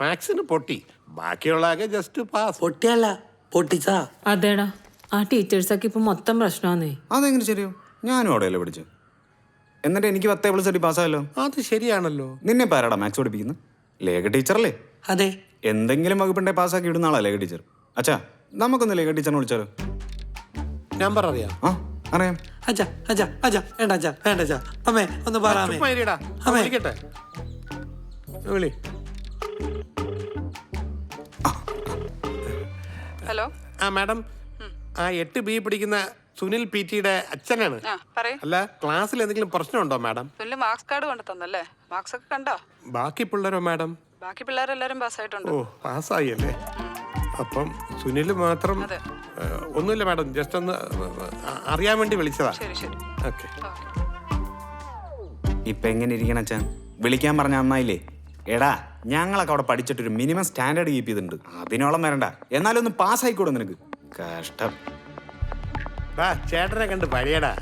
മാത്സിന് പൊട്ടി. ബാക്കിയുള്ളതൊക്കെ just pass പൊട്ടിയല്ല പൊട്ടിച്ചാ അതേടാ ആ ടീച്ചേഴ്സൊക്കെ ഇപ്പൊ മൊത്തം പ്രശ്നമാന്നേ. അതെങ്ങനെ ശരിയോ? ഞാനും അവിടെയല്ലേ പഠിച്ചു. എന്നിട്ട് എനിക്ക് പത്തേ പ്ലസ് അടി പാസ്സായല്ലോ? അത് ശരിയാണല്ലോ. നിന്നെ പാരാടാ മാക്സ് പഠിപ്പിക്കുന്നത് ലേഖ ടീച്ചറല്ലേ അതെ. എന്തെങ്കിലും വകുപ്പിന്റെ പാസ്സാക്കി ഇടുന്ന ആളാ ലേഖ ടീച്ചർ അച്ഛാ നമുക്കൊന്ന് ലേഖ ടീച്ചറിനെ വിളിച്ചാലോ? നമ്പർ അറിയാം. ആ അറിയാം. അച്ഛാ അച്ഛാ അച്ഛാ വേണ്ട അച്ഛാ വേണ്ട അച്ഛാ. അമ്മേ ഒന്ന് പറയാമേ. വിളിക്കട്ടെ? വിളി. ഹലോ. ആ മാഡം. ആ എട്ട് ബി പിടിക്കുന്ന സുനിൽ പി ടിയുടെ അച്ഛനാണ്. ആ പറയൂ. അല്ല ക്ലാസ്സിൽ എന്തെങ്കിലും പ്രശ്നമുണ്ടോ മാഡം? സുനിൽ മാർക്സ് കാർഡ് കൊണ്ട് തന്നല്ലേ? മാർക്സ് ഒക്കെ കണ്ടോ? ബാക്കി പിള്ളേരോ മാഡം? ബാക്കി പിള്ളേരെല്ലാരും പാസ്സായിട്ടുണ്ട്. ഓ പാസ്സായി അല്ലേ അപ്പം സുനിൽ മാത്രം അതെ. ഏ, ഒന്നുമില്ല മാഡം. ജസ്റ്റ് ഒന്ന് അറിയാൻ വേണ്ടി വിളിച്ചതാ. ശരി ശരി. ഓക്കെ. ഓക്കെ. ഇപ്പൊ എങ്ങനെ ഇരിക്കണ അച്ഛൻ? വിളിക്കാൻ പറഞ്ഞ അന്നായില്ലേ എടാ ഞങ്ങളൊക്കെ അവിടെ പഠിച്ചിട്ട് ഒരു മിനിമം സ്റ്റാൻഡേർഡ് കീപ്പ് ചെയ്തിട്ടുണ്ട്. അതിനോളം വരണ്ട. എന്നാലും ഒന്ന് പാസ്സായിക്കൂടെ നിനക്ക്. കഷ്ടം. ചേട്ടനെ കണ്ട് പഴയടാ